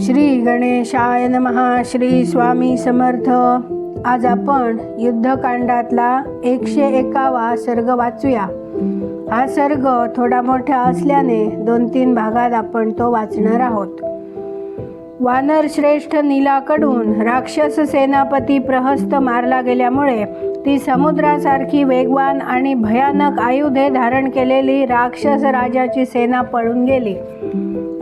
श्री गणेशाय नमहा श्री स्वामी समर्थ. आज आपण युद्धकांडातला एकशे एकावा सर्ग वाचूया. हा सर्ग थोडा मोठा असल्याने दोन तीन भागात आपण तो वाचणार आहोत. वानर श्रेष्ठ नीलाकडून राक्षस सेनापती प्रहस्त मारला गेल्यामुळे ती समुद्रासारखी वेगवान आणि भयानक आयुधे धारण केलेली राक्षस राजाची सेना पळून गेली.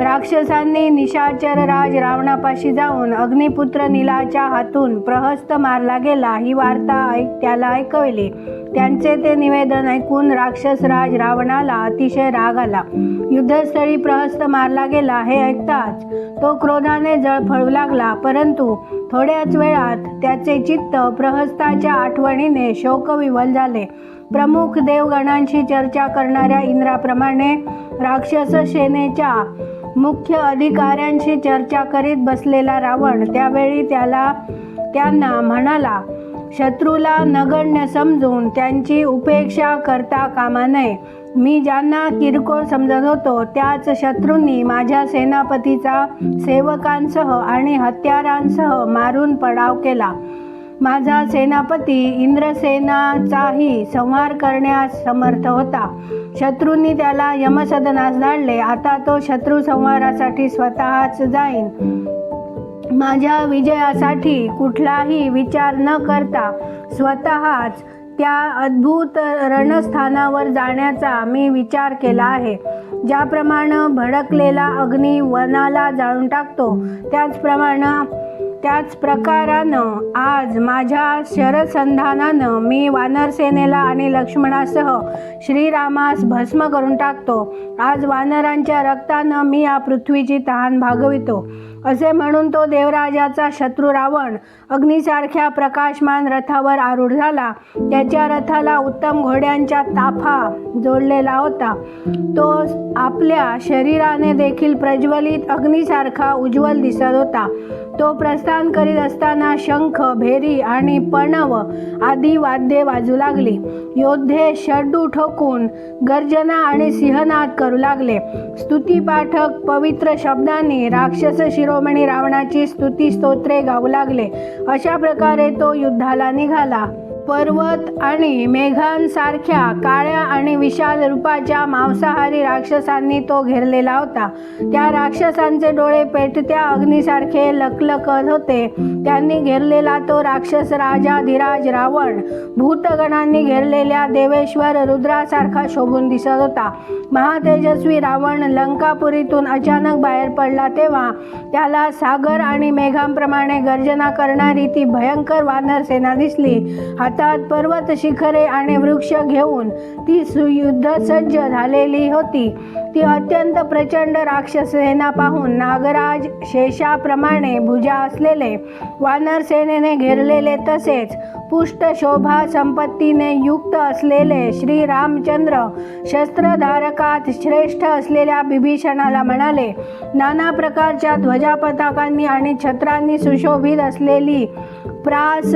राक्षसांनी निशाचर राज रावणापाशी जाऊन अग्निपुत्र नीलाच्या हातून प्रहस्त मारला गेला. ही वार्ता ऐक त्याला ऐकवली. त्यांचे ते निवेदन ऐकून राक्षस राज रावणाला अतिशय राग आला. युद्धस्थळी प्रहस्त मारला गेला हे ऐकताच तो क्रोधाने जळफळू लागला. परंतु थोड्याच वेळात त्याचे चित्त प्रहस्ताच्या आठवणीने शोकविवल झाले. प्रमुख देवगणांशी चर्चा करणाऱ्या इंद्राप्रमाणे राक्षस सेनेच्या मुख्य अधिकाऱ्यांशी चर्चा करीत बसलेला रावण त्यावेळी त्याला त्यांना म्हणाला शत्रूला नगण्य समजून त्यांची उपेक्षा करता कामा नये. मी ज्यांना किरकोळ समजत होतो त्याच शत्रूंनी माझ्या सेनापतीचा सेवकांसह आणि हत्यारांसह मारून पडाव केला. माझा सेनापती इंद्रसेनाचाही संहार करण्यास समर्थ होता. शत्रूंनी त्याला यमसदनास धाडले आता तो शत्रू संहारासाठी स्वतःच जाईन. माझ्या विजयासाठी कुठलाही विचार न करता स्वतःच त्या अद्भुत रणस्थानावर जाण्याचा मी विचार केला आहे. ज्याप्रमाणे भडकलेला अग्नी वनाला जाळून टाकतो त्याचप्रमाणे त्याच प्रकारानं आज माझ्या शरसंधानानं मी वानरसेनेला आणि लक्ष्मणासह श्रीरामास भस्म करून टाकतो. आज वानरांच्या रक्तानं मी या पृथ्वीची तहान भागवितो. असे म्हणून तो देवराजाचा शत्रू रावण अग्नीसारख्या प्रकाशमान रथावर आरूढ झाला. त्याच्या रथाला उत्तम घोड्यांच्या ताफा जोडलेला होता. तो आपल्या शरीराने देखील प्रज्वलित अग्नीसारखा उज्ज्वल दिसत होता. तो प्रस्थान करीत असताना शंख भेरी आणि पणव आदी वाद्ये वाजू लागली. योद्धे षड्डू ठोकून गर्जना आणि सिंहनाद करू लागले. स्तुतीपाठक पवित्र शब्दांनी राक्षसशी शिरोमणी रावणाची स्तुती स्तोत्रे गाऊ लागले. अशा प्रकारे तो युद्धाला निघाला. पर्वत आणि मेघांसारख्या काळ्या आणि विशाल रूपाच्या मांसाहारी राक्षसांनी तो घेरलेला होता. त्या राक्षसांचे डोळे पेटत्या अग्नीसारखे लकलकत होते. त्यांनी घेरलेला तो राक्षस राजा धीराज रावण. भूतगणांनी घेरलेल्या देवेश्वर रुद्रासारखा शोभून दिसत होता. महातेजस्वी रावण लंकापुरीतून अचानक बाहेर पडला तेव्हा त्याला सागर आणि मेघांप्रमाणे गर्जना करणारी ती भयंकर वानर सेना दिसली. हातात पर्वत शिखरे आणि वृक्ष घेऊन ती सुयुद्ध सज्ज झालेली होती. ती अत्यंत प्रचंड राक्षस सेना पाहून नागराज शेषाप्रमाणे भुजा असलेले वानर सेनेने घेरलेले तसेच पुष्ट शोभा संपत्तीने युक्त असलेले श्री रामचंद्र शस्त्रधारकात श्रेष्ठ असलेल्या बिभीषणाला म्हणाले नाना प्रकारच्या ध्वजा पताकांनी आणि छत्रांनी सुशोभित असलेली प्रास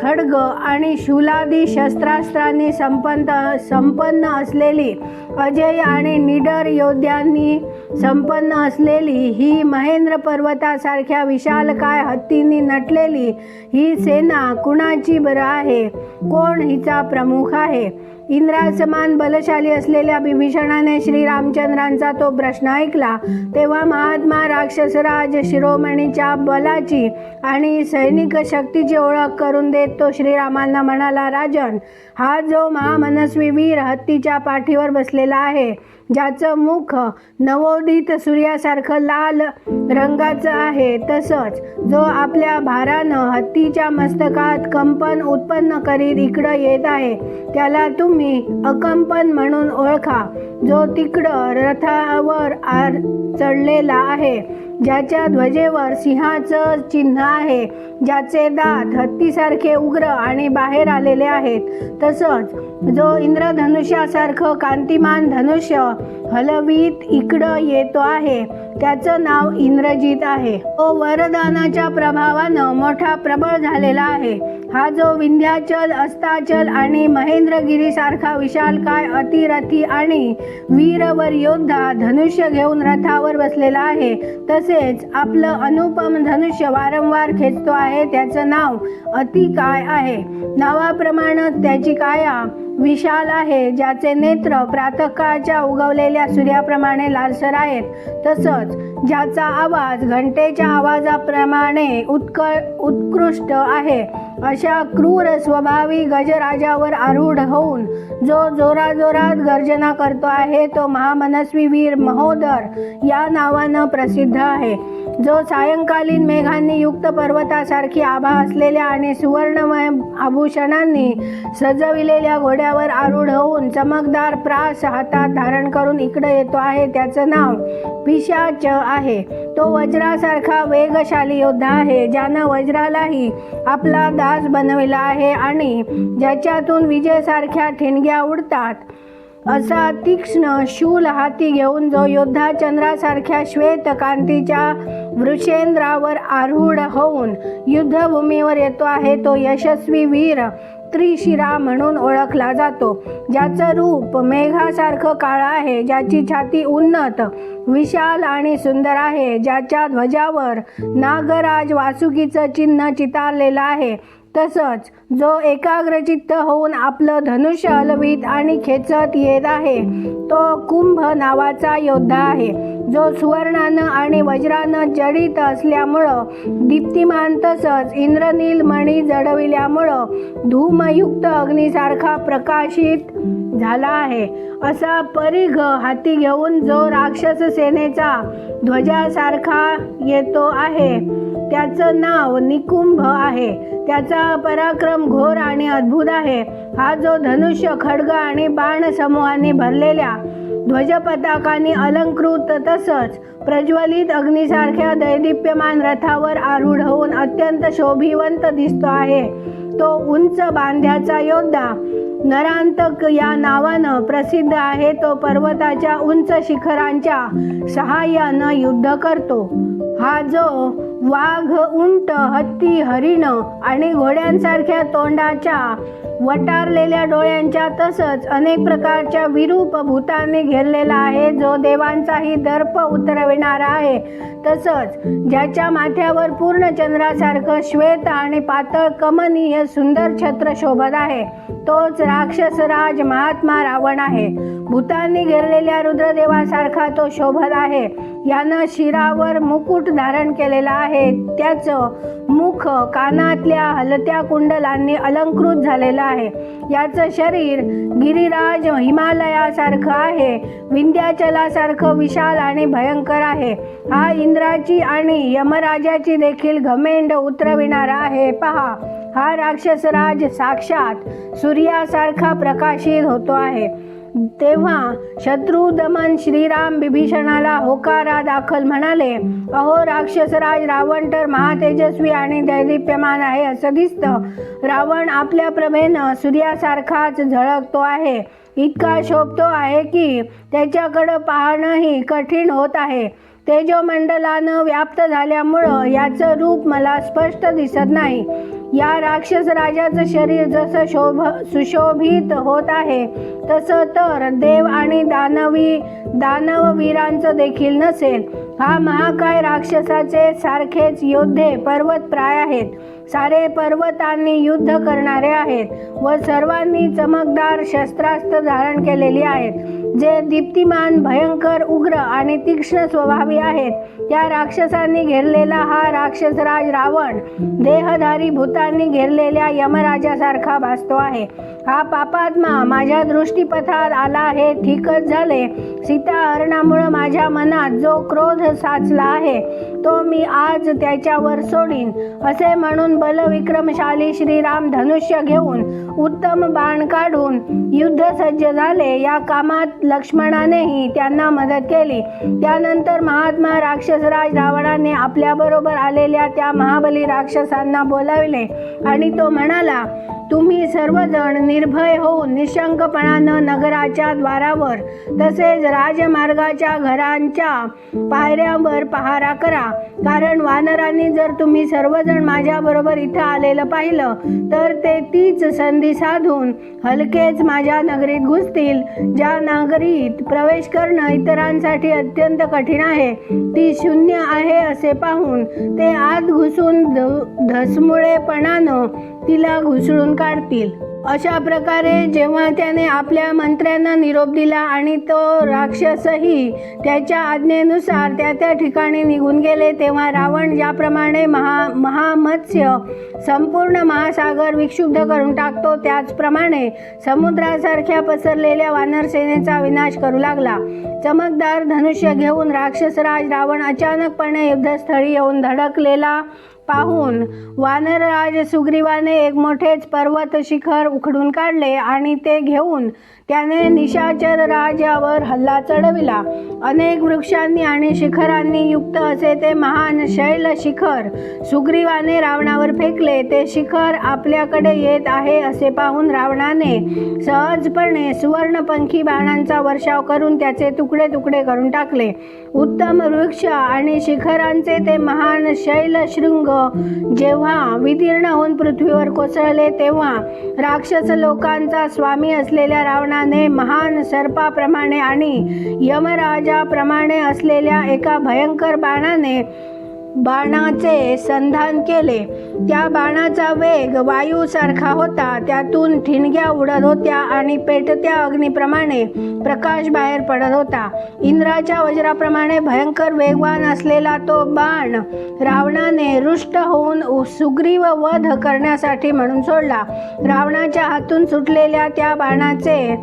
खड्ग आणि शूलादी शस्त्रास्त्रांनी संपन्न संपन्न असलेली अजय आणि निडर योद्ध्यांनी संपन्न असलेली ही महेंद्र पर्वतासारख्या विशालकाय हत्तींनी नटलेली ही सेना कुणाची बरं आहे? कोण हिचा प्रमुख आहे? इंद्रासमान बलशाली असलेल्या बिभीषणाने श्रीरामचंद्रांचा तो प्रश्न ऐकला तेव्हा महात्मा राक्षसराज शिरोमणीच्या बलाची आणि सैनिक शक्तीची ओळख करून देत तो श्रीरामांना म्हणाला राजन हा जो महामनस्वी वीर हत्तीच्या पाठीवर बसलेला आहे ज्याचं मुख नवोदित सूर्यासारखं लाल रंगाचं आहे तसंच जो आपल्या भारानं हत्तीच्या मस्तकात कंपन उत्पन्न करीत इकडं येत आहे त्याला तुम्ही अकंपन म्हणून ओळखा. जो तिकडं रथावर आर चढलेला आहे ज्याच्या ध्वजेवर सिंहाचं चिन्ह आहे ज्याचे दात हत्तीसारखे उग्र आणि बाहेर आलेले आहेत. तसंच जो इंद्रधनुष्यासारखं कांतिमान धनुष्य हलवीत इकडं येतो आहे त्याचं नाव इंद्रजित आहे. तो वरदानाच्या प्रभावानं मोठा प्रबळ झालेला आहे. हा जो विंध्याचल अस्ताचल आणि महेंद्रगिरीसारखा विशालकाय अतिरथी आणि वीरवर योद्धा धनुष्य घेऊन रथावर बसलेला आहे तसेच आपलं अनुपम धनुष्य वारंवार खेचतो आहे त्याचं नाव अतिकाय आहे? नावाप्रमाणे त्याची काया विशाल आहे ज्याचे नेत्र प्रातःकाळच्या उगवलेल्या सूर्याप्रमाणे लालसर आहेत. तसंच ज्याचा आवाज घंटेच्या आवाजाप्रमाणे उत्कळ उत्कृष्ट आहे. अशा क्रूर स्वभावी गजराजावर आरूढ होऊन जो जोराजोरात गर्जना करतो आहे तो महामनस्वी वीर महोदर या नावानं प्रसिद्ध आहे. जो सायंकालीन मेघांनी युक्त पर्वतासारखी आभा असलेल्या आणि सुवर्णमय आभूषणांनी सजविलेल्या घोड्यावर आरूढ होऊन चमकदार प्रास हातात धारण करून इकडे येतो आहे. त्याचं नाव पिशाच आहे. तो वज्रासारखा वेगशाली योद्धा आहे ज्यानं वज्रालाही आपला दास बनविला आहे आणि ज्याच्यातून विजेसारख्या ठिणग्या उडतात. असा तीक्ष्ण शूल हाती घेऊन जो योद्धा चंद्रासारख्या श्वेत कांतीच्या वृषेंद्रावर आरूढ होऊन युद्धभूमीवर येतो आहे तो यशस्वी वीर त्रिशिरा म्हणून ओळखला जातो. ज्याचं रूप मेघासारखं काळं आहे ज्याची छाती उन्नत विशाल आणि सुंदर आहे ज्याच्या ध्वजावर नागराज वासुकीचं चिन्ह चितारलेलं आहे. तसंच जो एकाग्रचित्त होऊन आपलं धनुष्य हलवीत आणि खेचत येत आहे तो कुंभ नावाचा योद्धा आहे. जो सुवर्णानं आणि वज्रानं जडित असल्यामुळं दीप्तिमान तसंच इंद्रनील मणी जडविल्यामुळं धूमयुक्त अग्नीसारखा प्रकाशित झाला आहे. असा परिघ हाती घेऊन जो राक्षस सेनेचा ध्वजासारखा येतो आहे त्याचं नाव निकुंभ आहे. त्याचा पराक्रम घोर आणि अद्भुत आहे. हा जो धनुष्य खडग आणि बाण समूहांनी भरलेल्या ध्वजपताकांनी अलंकृत तसंच प्रज्वलित अग्नीसारख्या दैदिप्यमान रथावर आरूढ होऊन अत्यंत शोभिवंत दिसतो आहे. तो उंच बांध्याचा योद्धा. नरांतक या नावानं प्रसिद्ध आहे. तो पर्वताच्या उंच शिखरांच्या सहाय्यानं युद्ध करतो. हा जो वाघ उंट हत्ती हरिण आणि घोड्यांसारख्या तोंडाच्या वटारलेल्या डोळ्यांच्या तसंच अनेक प्रकारच्या विरूप भूतांनी घेरलेला आहे. जो देवांचाही दर्प उतरविणारा आहे तसंच ज्याच्या माथ्यावर पूर्ण चंद्रासारखं श्वेत आणि पातळ कमनीय सुंदर छत्र शोभत आहे तोच राक्षसराज महात्मा रावण आहे. भूतांनी घेरलेल्या रुद्रदेवासारखा तो शोभत आहे. यानं शिरावर मुकुट धारण केलेला आहे. त्याचं मुख कानातल्या हलत्या कुंडलांनी अलंकृत झालेलं आहे. याचं शरीर गिरिराज हिमालयासारखं आहे. विंध्याचलासारखं विशाल आणि भयंकर आहे. हा इंद्राची आणि यमराजाची देखील घमेंड उतरविणारा आहे. पहा हा राक्षसराज साक्षात सूर्यासारखा प्रकाशित होतो आहे. तेव्हा शत्रू दमन श्रीराम बिभीषणाला होकारा दाखल म्हणाले अहो राक्षसराज रावण तर महातेजस्वी आणि दैदिप्यमान आहे असं दिसतं. रावण आपल्या प्रभेनं सूर्यासारखाच झळकतो आहे. इतका शोभतो आहे की त्याच्याकडं पाहणंही कठीण होत आहे. तेजोमंडलानं व्याप्त झाल्यामुळं याचं रूप मला स्पष्ट दिसत नाही. या राक्षस राजाचं शरीर जसं शोभ सुशोभित होत आहे तसं तर देव आणि दानवी दानववीरांचं देखील नसेल. हा महाकाय राक्षसाचे सारखेच योद्धे पर्वत प्राय आहेत. सारे पर्वतांनी युद्ध करणारे आहेत व सर्वांनी चमकदार शस्त्रास्त्र धारण केलेली आहेत. जे दीप्तिमान भयंकर उग्र आणि तीक्ष्ण स्वभावी आहेत त्या राक्षसांनी घेरलेला हा राक्षसराज रावण. देहधारी भूतांनी घेरलेल्या यमराजासारखा भासतो आहे. हा पापात्मा माझ्या दृष्टीपथात आला हे ठीकच झाले. सीता हरणामुळं माझ्या मनात जो क्रोध साचला आहे तो मी आज त्याच्यावर सोडीन. असे म्हणून बलविक्रमशाली श्रीराम धनुष्य घेऊन उत्तम बाण काढून युद्ध सज्ज झाले. या कामात लक्ष्मणानेही त्यांना मदत केली. त्यानंतर महात्मा राक्षसराज रावणाने आपल्याबरोबर आलेल्या त्या महाबली राक्षसांना बोलाविले आणि तो म्हणाला तुम्ही सर्वजण निर्भय होऊन निशंकपणानं नगराच्या द्वारावर तसेच राजमार्गाच्या घरांच्या पायऱ्यांवर पहारा करा. कारण वानरांनी जर तुम्ही सर्वजण माझ्याबरोबर इथं आलेलं पाहिलं तर ते तीच संधी साधून हलकेच माझ्या नगरीत घुसतील. ज्या नगरीत प्रवेश करणं इतरांसाठी अत्यंत कठीण आहे ती शून्य आहे असे पाहून ते आत घुसून धसमुळेपणानं तिला घुसळून काढतील. अशा प्रकारे जेव्हा त्याने आपल्या मंत्र्यांना निरोप दिला आणि तो राक्षसही त्याच्या आज्ञेनुसार त्या त्या ठिकाणी निघून गेले तेव्हा रावण ज्याप्रमाणे महा महामत्स्य संपूर्ण महासागर विक्षुब्ध करून टाकतो त्याचप्रमाणे समुद्रासारख्या पसरलेल्या वानरसेनेचा विनाश करू लागला. चमकदार धनुष्य घेऊन राक्षसराज रावण अचानकपणे युद्धस्थळी येऊन धडकलेला पाहून वानरराज सुग्रीवाने एक मोठेच पर्वत शिखर उखडून काढले आणि ते घेऊन त्याने निशाचर राजावर हल्ला चढविला. अनेक वृक्षांनी आणि शिखरांनी युक्त असे ते महान शैल शिखर सुग्रीवाने रावणावर फेकले. ते शिखर आपल्याकडे येत आहे असे पाहून रावणाने सहजपणे सुवर्णपंखी बाणांचा वर्षाव करून त्याचे तुकडे तुकडे करून टाकले. उत्तम वृक्ष आणि शिखरांचे ते महान शैल शृंग जेव्हा विदीर्ण होऊन पृथ्वीवर कोसळले तेव्हा राक्षस लोकांचा स्वामी असलेल्या रावणाने महान सर्पाप्रमाणे आणि यमराजाप्रमाणे असलेल्या एका भयंकर बाणाने बाणाचे संधान केले. त्या बाणाचा वेग वायूसारखा होता. त्यातून ठिणग्या उडत होत्या आणि पेटत्या अग्नीप्रमाणे प्रकाश बाहेर पडत होता. इंद्राच्या वज्राप्रमाणे भयंकर वेगवान असलेला तो बाण रावणाने रुष्ट होऊन सुग्रीव वध करण्यासाठी म्हणून सोडला. रावणाच्या हातून सुटलेल्या त्या बाणाचे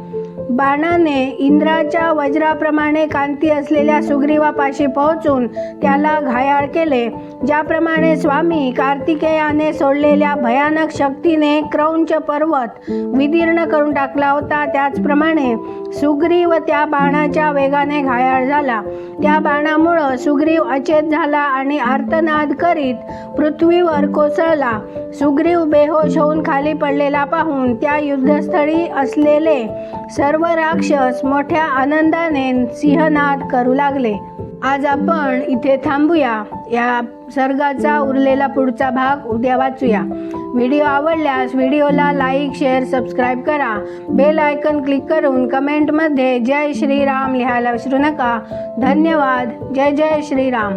बाणाने इंद्राच्या वज्राप्रमाणे कांती असलेल्या सुग्रीवापाशी पोहोचून त्याला घायाळ केले. ज्याप्रमाणे स्वामी कार्तिकेयाने सोडलेल्या भयानक शक्तीने क्रौंच पर्वत विदीर्ण करून टाकला होता. त्याचप्रमाणे सुग्रीव त्या बाणाच्या वेगाने घायाळ झाला. त्या बाणामुळं सुग्रीव अचेत झाला आणि आर्तनाद करीत पृथ्वीवर कोसळला. सुग्रीव बेहोश होऊन खाली पडलेला पाहून त्या युद्धस्थळी असलेले सर्व राक्षस मोठ्या आनंदाने सिंहनाद करू लागले. आज आपण इथे थांबूया. या सर्गाचा उरलेला पुढचा भाग उद्या वाचूया. व्हिडिओ आवडल्यास व्हिडिओला लाईक शेअर सबस्क्राईब करा. बेल आयकन क्लिक करून कमेंटमध्ये जय श्रीराम लिहायला विसरू नका. धन्यवाद. जय जय श्रीराम.